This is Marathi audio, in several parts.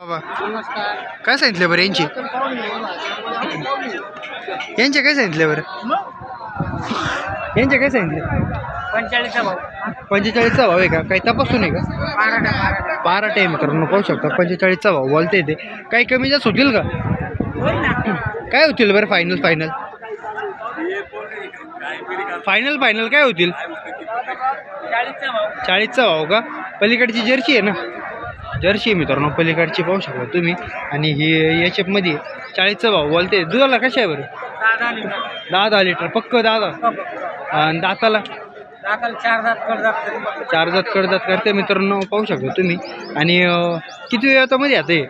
बाबा. काय सांगितले बरं यांची? यांचे काय सांगितले बरं? यांचे काय सांगितले? पंचेचाळीसचा भाऊ पंचेचाळीसचा भाव आहे का? काही तपासून आहे का? बारा आहे मित्रांनो पाहू शकता. पंचेचाळीसचा भाव बोलते ते. काही कमी जास्त होतील का? होईल ना. काय होतील बरं फायनल फायनल फायनल फायनल काय होतील? चाळीसचा भाऊ चाळीसचा भाव का? पलीकडची जर्सी आहे ना? जर्सी मित्रांनो पलीकडची पाहू शकता तुम्ही. आणि ही याच्यामध्ये चाळीसचा भाव बोलते दुधाला कशा आहे बरं? दहा दहा लिटर पक्क दहा दहा आणि दाताला? चार दात कडदात चार जात कडदात करते मित्रांनो पाहू शकता तुम्ही. आणि किती वेळामध्ये आता हे?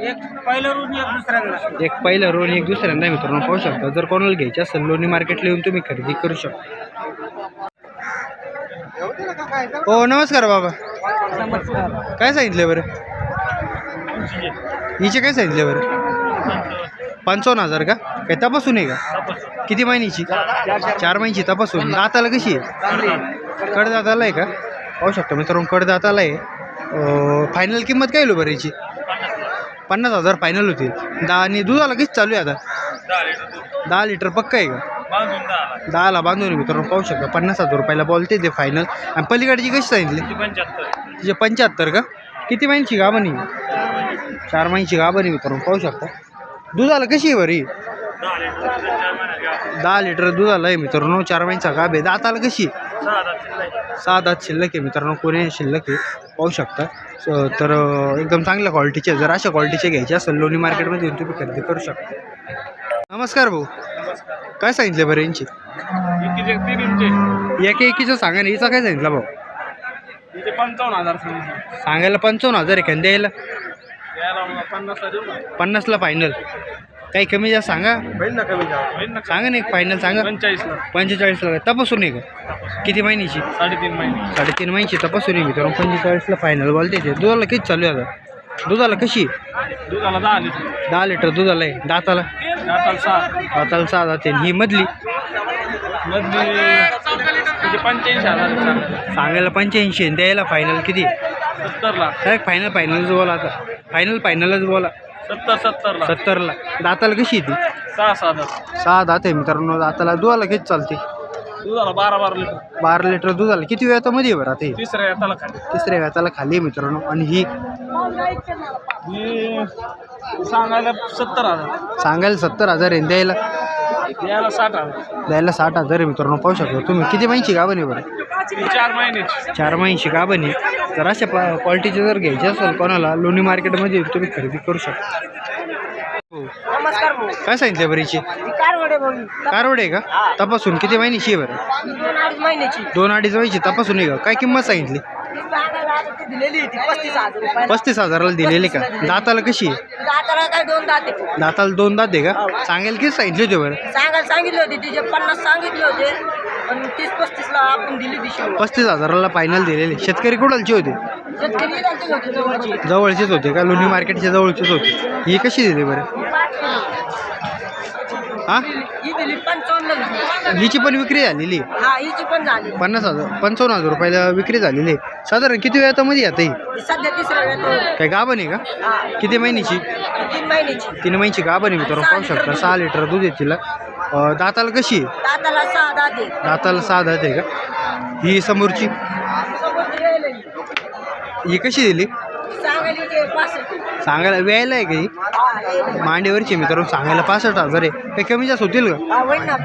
एक पहिलं रूम एक दुसऱ्यांदा. एक पहिला रोन एक दुसऱ्यांदा मित्रांनो पाहू शकता. जर कोणाला घ्यायचे असेल लोणी मार्केटला येऊन तुम्ही खरेदी करू शकता. हो नमस्कार बाबा. काय सांगितले बरं? हिचे काय सांगितले बरं? पंचावन्न हजार का? काय तपासून आहे का? किती महिन्याची? चार. महिन्याची तपासून. दाताला कशी आहे? कडदाताला आहे का? पाहू शकतो मित्रांनो कडदाताला आहे. फायनल किंमत काय बरं याची पन्नास हजार फायनल होतील दहा आणि दुधाला किती चालू आहे आता? दहा लिटर पक्का आहे का? दहाला बांधून मित्रांनो पाहू शकता पन्नास हजार रुपयाला बोलते ते फायनल आणि पलीकडची कशी सांगितली? तिचे पंच्याहत्तर का? किती महिन्याची गाभण चार महिन्याची गाभण मित्रांनो पाहू शकता. दुधाला कशी आहे बरं? दहा लिटर दुधाला आहे मित्रांनो चार महिन्याचा गाभ आहे. दाताला कशी? सहा दात शिल्लक आहे. मित्रांनो कोणी शिल्लक आहे पाहू शकता. तर एकदम चांगल्या क्वालिटीचे जर अशा क्वालिटीचे घ्यायचे असेल लोणी मार्केटमध्ये येऊन तुम्ही खरेदी करू शकता. नमस्कार भाऊ. काय सांगितले बरं यांची? एक एकीचं सांगा ना हिचा काय सांगितलं भाऊ? पंचावन्न हजार सांगायला पंचावन्न हजार आहे द्यायला? पन्नासला फायनल काही कमी जास्त सांगा. सांगा ना एक फायनल सांगा. पंचेचाळीसला. पंचेचाळीसला? तपासून आहे का किती महिन्याची? साडेतीन महिने साडेतीन महिन्याची. तपासून आहे मित्रांनो. पंचेचाळीसला फायनल बोलते ते दुधाला किती चालू आहे आता? दुधाला कशी? दुधाला दहा लिटर. दहा लिटर दुधाला आहे. दाताला? दाताला सहा दाताला सहा जाते ही मधली? मधली म्हणजे पंच्याऐंशी हजार. सांगायला पंच्याऐंशी आहे. द्यायला फायनल किती? सत्तरला. काय फायनल फायनलच बोला आता. फायनल फायनलच बोला. सत्तर सत्तरला. सत्तरला. दाताला कशी आहे ती? सहा सहा हजार सहा दात आहे मित्रांनो. दाताला दुधाला किती चालते? दुधाला बारा बारा लिटर. बारा लिटर दुधाला. किती वेळा मध्ये बरं आता हे? तिसऱ्या येताला खाली. तिसऱ्या व्याताला खाली आहे मित्रांनो. आणि ही? ही सांगायला सत्तर हजार. सांगायला सत्तर हजार आहे. द्यायला द्यायला साठ हजार. द्यायला साठ हजार आहे मित्रांनो पाहू शकता तुम्ही. किती महिन्याची गाभण आहे बरं? ही चार महिन्याची. चार महिन्याची गाभण आहे. तर अशा पा क्वालिटीचे जर घ्यायचे असेल कोणाला लोणी मार्केटमध्ये तुम्ही खरेदी करू शकता. हो. नमस्कार भाऊ. काय सांगितले बरं हिची कारवडे भाऊ कारवड आहे का? तपासून किती महिन्याची आहे बरं? दोन अडीच महिन्याची. दोन अडीच महिन्याची. तपासून आहे का काय किंमत सांगितली? दिलेली पस्तीस हजार रुपये. पस्तीस हजाराला दिलेली का? दाताला कशी आहे? दाताला काय दोन दाते दाताला दोन दात आहे का? सांगेल किती सांगितले होते बरं? सांगायला सांगितले होते तिचे पन्नास सांगितले होते पण तीस पस्तीसला आपण दिली दिशी पस्तीस हजाराला फायनल दिलेले शेतकरी कुडालचे होते? शेतकरी जवळचेच होते का? लोणी मार्केटच्या जवळचेच होते. ही कशी दिली बरं? हा? ही दिली पंचावन्न दिली. हिची पण विक्री झालेली. आहे. हा हिची पण झाली. पन्नास हजार पंचावन्न हजार रुपयाला विक्री झालेली. आहे साधारण किती वेळामध्ये आता ही ही सध्या तिसऱ्या वेळेत काय गाभण आहे का? किती महिन्याची? तीन महिन्याची. तीन महिन्याची गाभण आहे मित्रांनो पाहू शकता. सहा लिटर दूध आहे तिला. अं, दाताला कशी आहे? दाताला सहा दाते दाताला सहा दात आहे का? ही समोरची. ही कशी दिली? सांगायला वेळेला आहे का ही हा, हे. मांडीवरची आहे मित्रांनो सांगायला पासष्ट हजार आहे काही कमी जास्त होतील का?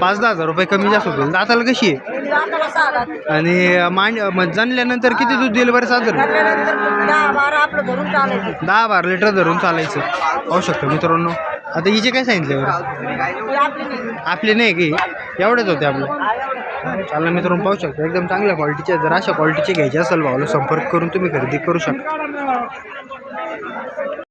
पाच दहा हजार रुपये कमी जास्त होतील. दाताला कशी आहे? दाते आणि मांड मग जाणल्यानंतर किती दूध दिलं बरं साधारण दहा बारा लिटर धरून चालायचं. पाहू शकतो मित्रांनो. आता हिचे काय सांगितले बरं? आपली नाही. आपले नाही की? एवढेच होते आपले. हा, चालला मित्रांनो पाहू शकतो एकदम चांगल्या क्वालिटीचे जर अशा क्वालिटीचे घ्यायचे असेल भावाला संपर्क करून तुम्ही खरेदी करू शकता.